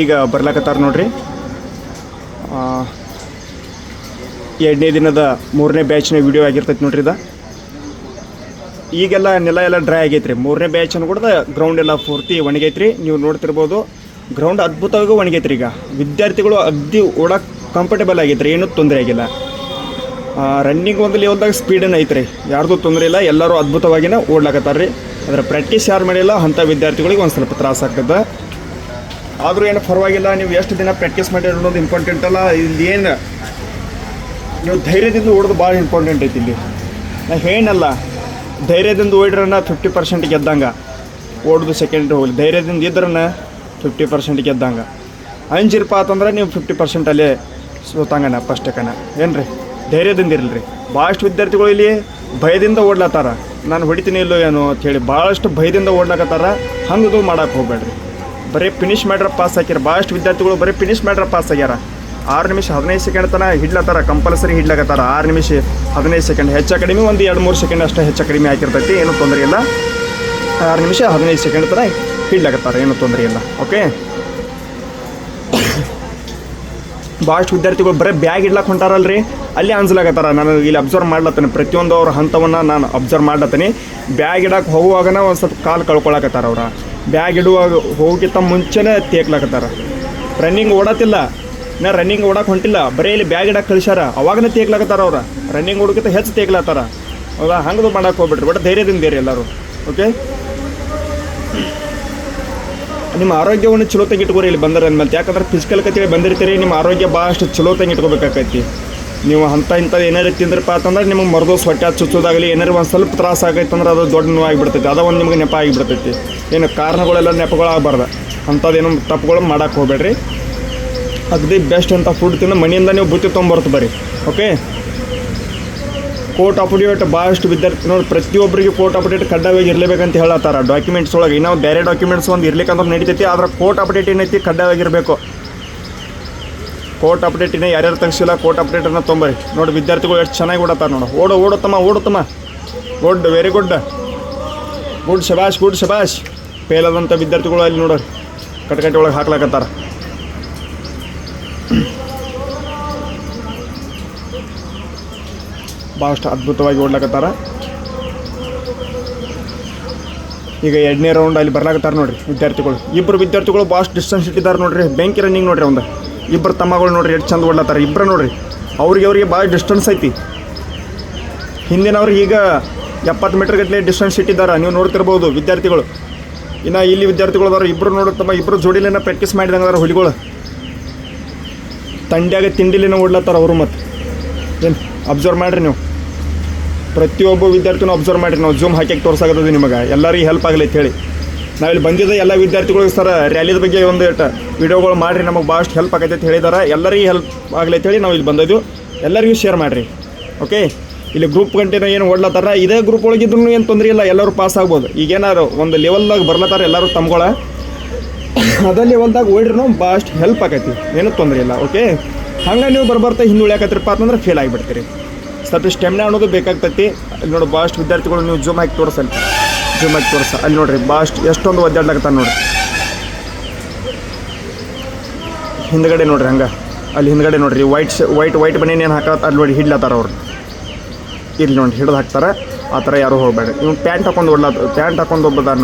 ಈಗ ಬರ್ಲಾಕತ್ತಾರ ನೋಡ್ರಿ. ಎರಡನೇ ದಿನದ ಮೂರನೇ ಬ್ಯಾಚ್ನ ವಿಡಿಯೋ ಆಗಿರ್ತೈತೆ ನೋಡ್ರಿ ಇದು. ಈಗೆಲ್ಲ ನೆಲ ಎಲ್ಲ ಡ್ರೈ ಆಗೈತ್ರಿ. ಮೂರನೇ ಬ್ಯಾಚ್ ಕೂಡ ಗ್ರೌಂಡ್ ಎಲ್ಲ ಪೂರ್ತಿ ಒಣಗೈತ್ರಿ. ನೀವು ನೋಡ್ತಿರ್ಬೋದು ಗ್ರೌಂಡ್ ಅದ್ಭುತವಾಗಿ ಒಣಗೈತ್ರಿ ಈಗ. ವಿದ್ಯಾರ್ಥಿಗಳು ಅಗ್ದಿ ಓಡಕ್ಕೆ ಕಂಫರ್ಟೇಬಲ್ ರೀ ಏನೂ ತೊಂದರೆ ಆಗಿಲ್ಲ. ರನ್ನಿಂಗ್ ಒಂದು ಲೆವೆಲ್ದಾಗ ಸ್ಪೀಡನ್ನು ಐತ್ರಿ. ಯಾರ್ದು ತೊಂದರೆ ಇಲ್ಲ. ಎಲ್ಲರೂ ಅದ್ಭುತವಾಗಿನೇ ಓಡ್ಲಾಕತ್ತಾರ ರೀ ಅದರ ಪ್ರಾಕ್ಟೀಸ್ ಯಾರು ಮಾಡಿಲ್ಲ? ಅಂಥ ವಿದ್ಯಾರ್ಥಿಗಳಿಗೆ ಒಂದು ಸ್ವಲ್ಪ ತ್ರಾಸ ಆಗ್ತದೆ. ಆದರೂ ಏನು ಪರವಾಗಿಲ್ಲ, ನೀವು ಎಷ್ಟು ದಿನ ಪ್ರಾಕ್ಟೀಸ್ ಮಾಡಿರಿ ಅನ್ನೋದು ಇಂಪಾರ್ಟೆಂಟ್ ಅಲ್ಲ. ಇಲ್ಲಿ ಏನು ನೀವು ಧೈರ್ಯದಿಂದ ಓಡೋದು ಭಾಳ ಇಂಪಾರ್ಟೆಂಟ್ ಐತಿ ಇಲ್ಲಿ. ನಾ ಹೇಳಲ್ಲ ಧೈರ್ಯದಿಂದ ಓಡ್ರನ್ನ ಫಿಫ್ಟಿ ಪರ್ಸೆಂಟ್ ಗೆದ್ದಂಗೆ. ಓಡೋದು ಸೆಕೆಂಡ್ರಿ ಹೋಗಲಿ, ಧೈರ್ಯದಿಂದ ಇದ್ರನ್ನ ಫಿಫ್ಟಿ ಪರ್ಸೆಂಟ್ ಗೆದ್ದಂಗೆ. ಅಂಜಿರಪ್ಪ ಅಂತಂದ್ರೆ ನೀವು ಫಿಫ್ಟಿ ಪರ್ಸೆಂಟ್ ಅಲ್ಲೇ ಸೋತಂಗನ ಫಸ್ಟಕ್ಕನ ಏನು ರೀ ಧೈರ್ಯದಿಂದ ಇರಲಿ ರೀ ಭಾಳಷ್ಟು ವಿದ್ಯಾರ್ಥಿಗಳು ಇಲ್ಲಿ ಭಯದಿಂದ ಓಡ್ಲತ್ತಾರ. ನಾನು ಹೊಡಿತೀನಿ ಇಲ್ಲೋ ಏನೋ ಅಂಥೇಳಿ ಭಾಳಷ್ಟು ಭಯದಿಂದ ಓಡ್ಲಕತ್ತಾರ. ಹಂಗದು ಮಾಡಕ್ಕೆ ಹೋಗ್ಬೇಡ್ರಿ. ಬರೀ ಫಿನಿಶ್ ಮಾಡ್ರ ಪಾಸ್ ಹಾಕ್ಯಾರ ಭಾಳಷ್ಟು ವಿದ್ಯಾರ್ಥಿಗಳು ಬರೀ ಫಿನಿಶ್ ಮಾಡ್ರ ಪಾಸ್ ಆಗ್ಯಾರ. ಆರು ನಿಮಿಷ ಹದಿನೈದು ಸೆಕೆಂಡ್ ತನಕ ಹಿಡ್ಲತ್ತಾರ ಕಂಪಲ್ಸರಿ ಹಿಡ್ಲಕತ್ತಾರ. ಆರು ನಿಮಿಷ ಹದಿನೈದು ಸೆಕೆಂಡ್ ಹೆಚ್ಚು ಕಡಿಮೆ ಒಂದು ಎರಡು ಮೂರು ಸೆಕೆಂಡ್ ಅಷ್ಟೇ ಹೆಚ್ಚು ಕಡಿಮೆ ಆಗಿರ್ತೈತಿ ಏನೂ ತೊಂದರೆ ಇಲ್ಲ. ಆರು ನಿಮಿಷ ಹದಿನೈದು ಸೆಕೆಂಡ್ ತನಕ ಹಿಡ್ಲಕತ್ತಾರ, ಏನೂ ತೊಂದರೆ ಇಲ್ಲ. ಓಕೆ ಭಾಳಷ್ಟು ವಿದ್ಯಾರ್ಥಿಗಳು ಬರೀ ಬ್ಯಾಗ್ ಇಡ್ಲಕ್ಕೆ ಹೊಂಟಾರಲ್ರಿ. ಅಲ್ಲಿ ಅನ್ಸ್ಲಾಕತ್ತಾರ, ನಾನು ಇಲ್ಲಿ ಅಬ್ಸರ್ವ್ ಮಾಡ್ಲತ್ತೇನೆ. ಪ್ರತಿಯೊಂದು ಅವ್ರ ಹಂತವನ್ನು ನಾನು ಅಬ್ಸರ್ವ್ ಮಾಡ್ಲತ್ತೀನಿ. ಬ್ಯಾಗ್ ಇಡಕ್ಕೆ ಹೋಗುವಾಗನ ಒಂದು ಸ್ವಲ್ಪ ಕಾಲು ಕಳ್ಕೊಳಕತ್ತಾರ ಅವ್ರ. ಬ್ಯಾಗ್ ಇಡುವಾಗ ಹೋಗಿತ್ತ ಮುಂಚೆನೇ ತೇಕ್ಲಾಕತ್ತಾರ ರನ್ನಿಂಗ್ ಓಡತ್ತಿಲ್ಲ ನಾ ರನ್ನಿಂಗ್ ಓಡಕ್ಕೆ ಹೊಂಟಿಲ್ಲ, ಬರೀ ಇಲ್ಲಿ ಬ್ಯಾಗ್ ಇಡಕ್ಕೆ ಕಳಿಸ್ಯಾರ, ಅವಾಗನೇ ತೇಕ್ಲಾಕತ್ತಾರ ಅವ್ರ. ರನ್ನಿಂಗ್ ಓಡಕ್ಕಿಂತ ಹೆಚ್ಚು ತೇಕ್ಲಾತ್ತಾರ ಹೌದಾ ಹಂಗದು ಮಾಡಕ್ಕೆ ಹೋಗ್ಬಿಟ್ರಿ ಬಟ್ ಧೈರ್ಯದಿಂದ ಧೈರ್ಯ ಎಲ್ಲರೂ ಓಕೆ ನಿಮ್ಮ ಆರೋಗ್ಯವನ್ನು ಚಲೋ ಇಟ್ಕೋರಿ ಇಲ್ಲಿ ಬಂದರೆ ಅಂದ್ಮೇಲೆ, ಯಾಕಂದ್ರೆ ಫಿಸಿಕಲ್ ಕತ್ತಿಗೆ ಬಂದಿರ್ತೀರಿ, ನಿಮ್ಮ ಆರೋಗ್ಯ ಭಾಳಷ್ಟು ಚಲೋ ಇಟ್ಕೋಬೇಕಾಕೈತಿ ನೀವು ಅಂಥ ಇಂಥದ್ದು ಏನಾರು ತಿಂದ್ರಪ್ಪ ಅಂತಂದ್ರೆ ನಿಮಗೆ ಮರದು ಸೊಟ್ಟೆ ಚುಚ್ಚೋದಾಗಲಿ ಏನಾರು ಒಂದು ಸ್ವಲ್ಪ ತ್ರಾಸ ಆಗೈತೆ ಅಂದ್ರೆ ಅದು ದೊಡ್ಡ ನೋವು ಆಗಿಬಿಡ್ತೈತಿ ಅದು ಒಂದು ನಿಮಗೆ ನೆಪ ಆಗಿಬಿಡ್ತೈತಿ. ಏನು ಕಾರಣಗಳೆಲ್ಲ ನೆಪಗಳಾಗಬಾರ್ದು. ಅಂಥದ್ದೇನು ತಪ್ಪುಗಳು ಮಾಡಕ್ಕೆ ಹೋಗ್ಬೇಡ್ರಿ. ಅಗದಿ ಬೆಸ್ಟ್ ಅಂತ ಫುಡ್ ತಿಂದು ಮನೆಯಿಂದ ನೀವು ಬುತ್ತಿ ತೊಗೊಂಬರ್ತು ಬರ್ರಿ ಓಕೆ ಕೋರ್ಟ್ ಅಪ್ಡೇಟ್ ಭಾಳಷ್ಟು ವಿದ್ಯಾರ್ಥಿ ನೋಡಿ ಪ್ರತಿಯೊಬ್ಬರಿಗೂ ಕೋರ್ಟ್ ಅಪ್ಡೇಟ್ ಕಡ್ಡಾಯವಾಗಿ ಇರಲೇಬೇಕಂತ ಹೇಳತ್ತಾರ. ಡಾಕ್ಯುಮೆಂಟ್ಸ್ ಒಳಗೆ ಇನ್ನೂ ಬೇರೆ ಡಾಕ್ಯುಮೆಂಟ್ಸ್ ಒಂದು ಇರ್ಲಿಕ್ಕಂತ ನಡೀತೈತಿ, ಆದ್ರೆ ಕೋರ್ಟ್ ಅಪ್ಡೇಟ್ ಏನೈತಿ ಕಡ್ಡಾಯವಾಗಿರಬೇಕು ಕೋರ್ಟ್ ಅಪ್ಡೇಟ್ ಇನ್ನೂ ಯಾರ್ಯಾರು ತಗಿಸಿಲ್ಲ ಕೋರ್ಟ್ ಅಪ್ಡೇಟನ್ನು ತೊಂಬರಿ ನೋಡಿ ವಿದ್ಯಾರ್ಥಿಗಳು ಎಷ್ಟು ಚೆನ್ನಾಗಿ ಓಡತ್ತಾರ ನೋಡು. ಓಡು ಓಡುತ್ತಮ್ಮ ಓಡುತ್ತಮ್ಮ ಗುಡ್ ವೆರಿ ಗುಡ್ ಗುಡ್ ಶಬಾಷ್ ಗುಡ್ ಶಬಾಷ್ ಫೇಲ್ ಆದಂಥ ವಿದ್ಯಾರ್ಥಿಗಳು ಅಲ್ಲಿ ನೋಡ್ರಿ. ಕಟ್ಕಟ್ಟಿ ಒಳಗೆ ಹಾಕ್ಲಾಕತ್ತಾರ. ಭಾಳಷ್ಟು ಅದ್ಭುತವಾಗಿ ಓಡ್ಲಾಕತ್ತಾರ. ಈಗ ಎರಡನೇ ರೌಂಡ್ ಅಲ್ಲಿ ಬರ್ಲಾಕತ್ತಾರ ನೋಡ್ರಿ ವಿದ್ಯಾರ್ಥಿಗಳು. ಇಬ್ಬರು ವಿದ್ಯಾರ್ಥಿಗಳು ಭಾಳಷ್ಟು ಡಿಸ್ಟೆನ್ಸ್ ಇಟ್ಟಿದ್ದಾರೆ ನೋಡ್ರಿ. ಬೆಂಕಿ ರನ್ನಿಂಗ್ ನೋಡ್ರಿ ಒಂದು ಇಬ್ಬರು ತಮ್ಮಗಳು ನೋಡ್ರಿ ಎಷ್ಟು ಚಂದ ಓಡ್ಲತ್ತಾರ. ಇಬ್ಬರು ನೋಡ್ರಿ. ಅವ್ರಿಗೆ ಅವ್ರಿಗೆ ಭಾಳ ಡಿಸ್ಟೆನ್ಸ್ ಐತಿ. ಹಿಂದಿನವ್ರಿಗೆ ಈಗ ಎಪ್ಪತ್ತು ಮೀಟರ್ ಗಟ್ಟಲೆ ಡಿಸ್ಟೆನ್ಸ್ ಇಟ್ಟಿದ್ದಾರೆ. ನೀವು ನೋಡ್ತಿರ್ಬೋದು ವಿದ್ಯಾರ್ಥಿಗಳು. ಇನ್ನು ಇಲ್ಲಿ ವಿದ್ಯಾರ್ಥಿಗಳು ಅದಾರ ಇಬ್ಬರು ತಮ್ಮ ಇಬ್ಬರು ಜೋಡಿಲೇನ ಪ್ರಾಕ್ಟೀಸ್ ಮಾಡಿದಂಗೆ ಅದಾರ ಹುಲಿಗಳು. ತಂಡ್ಯಾಗ ತಿಂಡಿಲಿನ ಓಡ್ಲತ್ತಾರ ಅವರು ಮತ್ತು. ಏನು ಅಬ್ಸರ್ವ್ ಮಾಡಿರಿ ನೀವು. ಪ್ರತಿಯೊಬ್ಬ ವಿದ್ಯಾರ್ಥಿನೂ ಅಬ್ಸರ್ವ್ ಮಾಡಿರಿ ನಾವು ಜೂಮ್ ಹಾಕಿ ತೋರ್ಸಾಗತ್ತದ ನಿಮಗೆ. ಎಲ್ಲರಿಗೂ ಹೆಲ್ಪ್ ಆಗಲಿ ಅಂತ ಹೇಳಿ. ನಾವಿಲ್ಲಿ ಬಂದಿದ್ದ ಎಲ್ಲ ವಿದ್ಯಾರ್ಥಿಗಳಿಗೆ ಸರ್ ರ್ಯಾಲಿದ ಬಗ್ಗೆ ಒಂದು ವಿಡಿಯೋಗಳು ಮಾಡಿರಿ, ನಮಗೆ ಭಾಳಷ್ಟು ಹೆಲ್ಪ್ ಆಗೈತೆ ಅಂತ ಹೇಳಿದಾರೆ. ಎಲ್ಲರಿಗೂ ಹೆಲ್ಪ್ ಆಗಲಿ ಅಂತ ಹೇಳಿ ನಾವು ಇಲ್ಲಿ ಬಂದಿದ್ದು. ಎಲ್ಲರಿಗೂ ಶೇರ್ ಮಾಡಿರಿ. ಓಕೆ ಇಲ್ಲಿ ಗ್ರೂಪ್ ಗಂಟೆನ ಏನು ಓಡ್ಲತ್ತಾರ ಇದೇ ಗ್ರೂಪ್ ಒಳಗಿದ್ರು ಏನು ತೊಂದರೆ ಇಲ್ಲ, ಎಲ್ಲರೂ ಪಾಸ್ ಆಗ್ಬೋದು. ಈಗೇನಾರು ಒಂದು ಲೆವೆಲ್ದಾಗ ಬರ್ಲತ್ತಾರ ಎಲ್ಲರೂ ತಮ್ಗಳ? ಅದೇ ಲೆವೆಲ್ದಾಗ ಓಡಿರೂ ಭಾಳಷ್ಟು ಹೆಲ್ಪ್ ಆಕೈತಿ. ಏನೂ ತೊಂದರೆ ಇಲ್ಲ ಓಕೆ ಹಂಗೆ ನೀವು ಬರ್ಬರ್ತಾ ಹಿಂದೆ ಉಳಿಯಾಕತ್ರಿಪ್ಪ ಅಂತಂದ್ರೆ ಫೇಲ್ ಆಗಿಬಿಡ್ತೀರಿ. ಸ್ವಲ್ಪ ಸ್ಟೆಮ್ನ ಅನ್ನೋದು ಬೇಕಾಗ್ತೈತಿ. ಅಲ್ಲಿ ನೋಡಿ ಭಾಳಷ್ಟು ವಿದ್ಯಾರ್ಥಿಗಳು ನೀವು ಜೂಮ್ ಹಾಕಿ ತೋರಿಸಲ್ಲ ಜೂಮ್ ಹಾಕಿ ತೋರಿಸ. ಅಲ್ಲಿ ನೋಡಿರಿ ಭಾಳಷ್ಟು ಎಷ್ಟೊಂದು ಒದ್ದಾಡ್ಲಾಕತ್ತಾರ ನೋಡ್ರಿ. ಹಿಂದ್ಗಡೆ ನೋಡ್ರಿ ಹಂಗೆ. ಅಲ್ಲಿ ಹಿಂದ್ಗಡೆ ನೋಡ್ರಿ ವೈಟ್ ವೈಟ್ ವೈಟ್ ಬನ್ನಿ ಏನು ಹಾಕತ್ತ ಅಲ್ಲಿ ನೋಡಿ ಹಿಡ್ಲತ್ತಾರ ಅವ್ರು. ಇಲ್ಲಿ ನೋಡಿ ಹಿಡಿದು ಹಾಕ್ತಾರೆ. ಆ ಥರ ಯಾರೂ ಹೋಗಬೇಡ. ಇವ್ನು ಪ್ಯಾಂಟ್ ಹಾಕೊಂಡು ಓಡ್ಲಾತ ಪ್ಯಾಂಟ್ ಹಾಕೊಂಡು ಒಬ್ಬದಾರ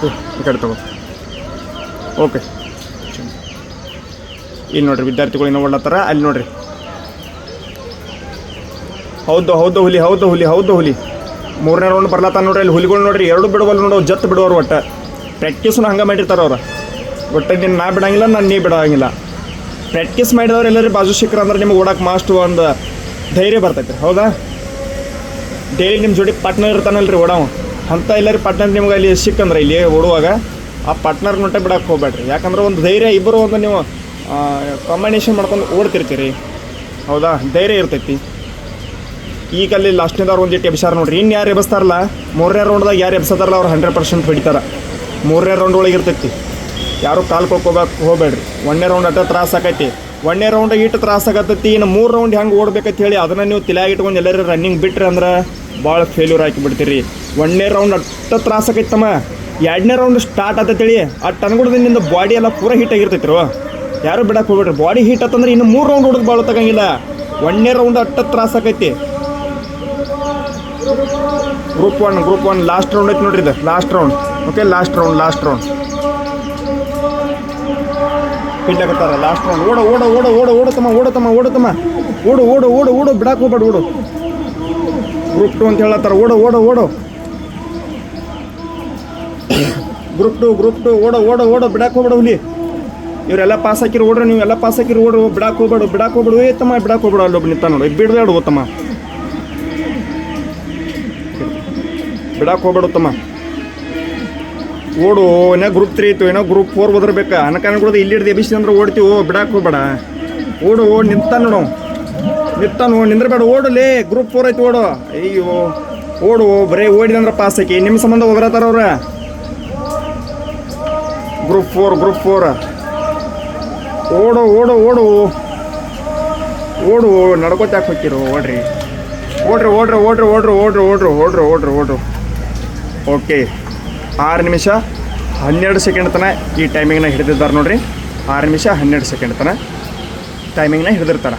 ಹ್ಞೂ, ಈ ಕಡೆ ತಗೋ. ಓಕೆ. ಇಲ್ಲಿ ನೋಡ್ರಿ ವಿದ್ಯಾರ್ಥಿಗಳು ಇನ್ನೂ ಓಡ್ಲತ್ತಾರ ಅಲ್ಲಿ ನೋಡ್ರಿ. ಹೌದು ಹೌದು ಹುಲಿ ಹೌದು ಹುಲಿ ಹೌದು ಹುಲಿ. ಮೂರನೇ ರೌಂಡ್ ಬರ್ಲತ್ತ ನೋಡ್ರಿ. ಅಲ್ಲಿ ಹುಲಿಗಳು ನೋಡ್ರಿ ಎರಡು ಬಿಡುವಲ್ಲ ನೋಡೋ ಜತ್ ಬಿಡುವರು ಒಟ್ಟು. ಪ್ರಾಕ್ಟೀಸ್ನ ಹಂಗೆ ಮಾಡಿರ್ತಾರೆ ಅವ್ರು. ಒಟ್ಟು ನೀನು ನಾ ಬಿಡಂಗಿಲ್ಲ ನಾನು ನೀ ಬಿಡೋಂಗಿಲ್ಲ. ಪ್ರಾಕ್ಟೀಸ್ ಮಾಡಿದವ್ರು ಎಲ್ಲರೂ ಬಾಜು ಶಿಖರ್ ಅಂದ್ರೆ ನಿಮ್ಗೆ ಓಡಕ್ಕೆ ಮಾಸ್ಟು ಒಂದು ಧೈರ್ಯ ಬರ್ತೈತೆ, ಹೌದಾ? ಡೈಲಿ ನಿಮ್ಮ ಜೋಡಿ ಪಾರ್ಟ್ನರ್ ಇರ್ತಾನಲ್ರಿ, ಓಡಾವ. ಅಂಥ ಎಲ್ಲರೂ ಪಾರ್ಟ್ನರ್ ನಿಮ್ಗೆ ಅಲ್ಲಿ ಸಿಕ್ಕಂದ್ರೆ ಇಲ್ಲಿ ಓಡುವಾಗ, ಆ ಪಾರ್ಟ್ನರ್ ನೋಟ ಬಿಡಕ್ಕೆ ಹೋಗ್ಬೇಡ್ರಿ. ಯಾಕಂದ್ರೆ ಒಂದು ಧೈರ್ಯ ಇಬ್ಬರು ಒಂದು ನೀವು ಕಾಂಬಿನೇಷನ್ ಮಾಡ್ಕೊಂಡು ಓಡ್ತಿರ್ತೀರಿ. ಹೌದಾ? ಧೈರ್ಯ ಇರ್ತೈತಿ. ಈಗ ಅಲ್ಲಿ ಲಾಸ್ಟ್ನೇದವ್ರು ಇಟ್ಟು ಎಬ್ಸಾರ ನೋಡ್ರಿ. ಇನ್ನು ಯಾರು ಎಬ್ಸ್ತಾರಲ್ಲ? ಮೂರನೇ ರೌಂಡ್ದಾಗ ಯಾರು ಎಬ್ಸತಾರಲ್ಲ, ಅವ್ರು ಹಂಡ್ರೆಡ್ ಪರ್ಸೆಂಟ್ ಹೊಡಿತಾರೆ. ಮೂರನೇ ರೌಂಡ್ ಒಳಗೆ ಇರ್ತೈತಿ. ಯಾರು ಕಾಲು ಕೊಕ್ಕೋಬೇಕು ಹೋಗ್ಬೇಡ್ರಿ. ಒಂದನೇ ರೌಂಡ್ ಅಟ್ಟ ತ್ರಾಸ ಆಕೈತಿ. ಒಂದನೇ ರೌಂಡ್ ಇಟ್ಟು ತ್ರಾಸ ಆಗತ್ತೈತಿ. ಇನ್ನು ಮೂರು ರೌಂಡ್ ಹೆಂಗೆ ಓಡ್ಬೇಕಂತ ಹೇಳಿ ಅದನ್ನು ನೀವು ತಲೆಯಾಗಿ ಇಟ್ಕೊಂಡು ಎಲ್ಲರೂ ರನ್ನಿಂಗ್ ಬಿಟ್ರಿ ಅಂದ್ರೆ ಭಾಳ ಫೇಲ್ಯೂರ್ ಹಾಕಿಬಿಡ್ತೀರಿ. ಒಂದನೇ ರೌಂಡ್ ಅಟ್ಟ ತ್ರಾಸ ಆಕೈತಮ್ಮ ಎರಡನೇ ರೌಂಡ್ ಸ್ಟಾರ್ಟ್ ಆತೈತಿ ಆ ನಿಂದ ಬಾಡಿ ಎಲ್ಲ ಪೂರ ಹೀಟ್ ಆಗಿರ್ತೈತಿ ರೋ ಯಾರು ಬಿಡಕ್ಕೆ ಹೋಗ್ಬೇಡ್ರಿ. ಬಾಡಿ ಹೀಟ್ ಆತಂದ್ರೆ ಇನ್ನು ಮೂರು ರೌಂಡ್ ಹೊಡೆದು ಬಾಳ ತಗಂಗಿಲ್ಲ ಒಂದನೇ ರೌಂಡ್ ಅಟ್ಟ ತ್ರಾಸ ಆಕೈತಿ group one group one last round ಐತಿ ನೋಡ್ರಿ ಇದು. Last round okay last round last round ಹಿಡ್ಲಾಕತ್ತಾರ last round ಓಡ ಓಡ ಓಡ ಓಡ ಓಡತಮ್ಮ ಓಡತಮ್ಮ ಓಡತಮ್ಮ ಓಡು ಓಡು ಓಡು ಓಡು ಬಿಡಕ್ಕೆ ಹೋಗ್ಬೇಡ, ಓಡು. ಗ್ರೂಪ್ ಟು ಅಂತ ಹೇಳತ್ತಾರ, ಓಡ ಓಡ, ಓಡು. ಗ್ರೂಪ್ ಟು ಗ್ರೂಪ್ ಟು ಓಡ ಓಡ ಓಡ ಬಿಡಕ್ಕೆ ಹೋಗ್ಬೇಡ ಹುಲಿ. ಇವರೆಲ್ಲ ಪಾಸ್ ಹಾಕಿರಿ ಓಡ್ರಿ ನೀವು ಎಲ್ಲ ಪಾಸ್ ಹಾಕಿರಿ ಓಡ್ರಿ ಬಿಡಕ್ಕೆ ಹೋಗ್ಬೇಡ ಬಿಡಕ್ಕೆ ಹೋಗ್ಬೇಡು, ಏ ತಮ್ಮ ಬಿಡಕ್ಕೆ ಹೋಗ್ಬೇಡ ಅಲ್ಲೊಬ್ಬ ನಿಂತ ನೋಡು. ಬಿಡಬೇಡ ಓತಮ್ಮ ಬಿಡಕ್ಕೆ ಹೋಗ್ಬೇಡ ತಮ್ಮ. ಓಡು, ಏನೋ ಗ್ರೂಪ್ ತ್ರೀ ಇತ್ತು, ಏನೋ ಗ್ರೂಪ್ ಫೋರ್ ಓದಿರ್ಬೇಕು ಕೂಡ ಇಲ್ಲಿ ಹಿಡ್ದು ಎಬಿಸಿ ಅಂದ್ರೆ ಓಡ್ತೀವಿ, ಓ ಬಿಡಕ್ಕೆ ಹೋಗ್ಬೇಡ. ಓಡು ಓಡ್ ನಿಂತ ನೋಡು. ನಿಂತಾನು ನಿಂದ್ರಬೇಡ ಓಡಲೇ ಗ್ರೂಪ್ ಫೋರ್ ಐತಿ, ಓಡು. ಅಯ್ಯೋ, ಓಡು ಬರೀ ಓಡಿದಂದ್ರೆ ಪಾಸ್ ಹಾಕಿ ನಿಮ್ಮ ಸಂಬಂಧ ಹೋಗ್ರತಾರ ಅವ್ರ? ಗ್ರೂಪ್ ಫೋರ್ ಗ್ರೂಪ್ ಫೋರ್ ಓಡು ಓಡು ಓಡು. ಓಡು ನಡ್ಕೋತ ಯಾಕೆ ಹೋಗ್ತಿರೋ? ಓಡ್ರಿ. ಓಡ್ರಿ ಓಡ್ರಿ ಓಡ್ರಿ ಓಡ್ರಿ ಓಡ್ರಿ ಓಡ್ರಿ ಓಡ್ರಿ ಓಡ್ರಿ ಓಡ್ರಿ. ಓಕೆ ಆರು ನಿಮಿಷ ಹನ್ನೆರಡು ಸೆಕೆಂಡ್ ತನಕ ಈ ಟೈಮಿಂಗ್ನ ಹಿಡಿದಿದ್ದಾರೆ ನೋಡಿರಿ. ಆರು ನಿಮಿಷ ಹನ್ನೆರಡು ಸೆಕೆಂಡ್ ತನಕ ಟೈಮಿಂಗ್ನ ಹಿಡಿದಿರ್ತಾರೆ.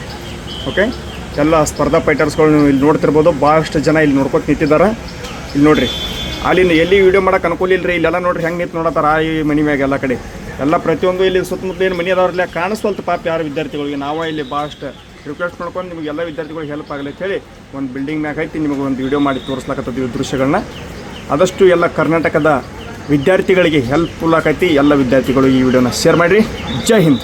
ಓಕೆ ಎಲ್ಲ ಸ್ಪರ್ಧಾ ಫೈಟರ್ಸ್ಗಳು ನೀವು ಇಲ್ಲಿ ನೋಡ್ತಿರ್ಬೋದು. ಭಾಳಷ್ಟು ಜನ ಇಲ್ಲಿ ನೋಡ್ಕೊತ ನಿಂತಿದ್ದಾರೆ. ಇಲ್ಲಿ ನೋಡಿರಿ. ಅಲ್ಲಿಂದ ಎಲ್ಲಿ ವೀಡಿಯೋ ಮಾಡಕ್ಕೆ ಅನುಕೂಲ ಇಲ್ಲರಿ ಇಲ್ಲೆಲ್ಲ ನೋಡಿರಿ ಹೆಂಗೆ ನಿಂತು ನೋಡತ್ತಾರ ಆ ಈ ಮನೆ ಮ್ಯಾಗ ಎಲ್ಲ ಕಡೆ. ಎಲ್ಲ ಪ್ರತಿಯೊಂದು ಇಲ್ಲಿ ಸುತ್ತಮುತ್ತ ಏನು ಮನೆ ಅದಾವ್ರಲ್ಲ, ಕಾಣಿಸ್ವಲ್ತು ಪಾಪ ಯಾರು ವಿದ್ಯಾರ್ಥಿಗಳಿಗೆ. ನಾವು ಇಲ್ಲಿ ಭಾಳಷ್ಟು ರಿಕ್ವೆಸ್ಟ್ ಮಾಡ್ಕೊಂಡು ನಿಮಗೆಲ್ಲ ವಿದ್ಯಾರ್ಥಿಗಳಿಗೆ ಹೆಲ್ಪ್ ಆಗಲಿ ಹೇಳಿ ಒಂದು ಬಿಲ್ಡಿಂಗ್ ಮ್ಯಾಗ ಐತಿ. ನಿಮಗೆ ಒಂದು ವಿಡಿಯೋ ಮಾಡಿ ತೋರಿಸ್ಲಾಕತ್ತೀವಿ ದೃಶ್ಯಗಳನ್ನ. ಆದಷ್ಟು ಎಲ್ಲ ಕರ್ನಾಟಕದ ವಿದ್ಯಾರ್ಥಿಗಳಿಗೆ ಹೆಲ್ಪ್ಫುಲ್ ಆಕೈತಿ ಎಲ್ಲ ವಿದ್ಯಾರ್ಥಿಗಳು ಈ ವಿಡಿಯೋನ ಶೇರ್ ಮಾಡಿರಿ. ಜೈ ಹಿಂದ್.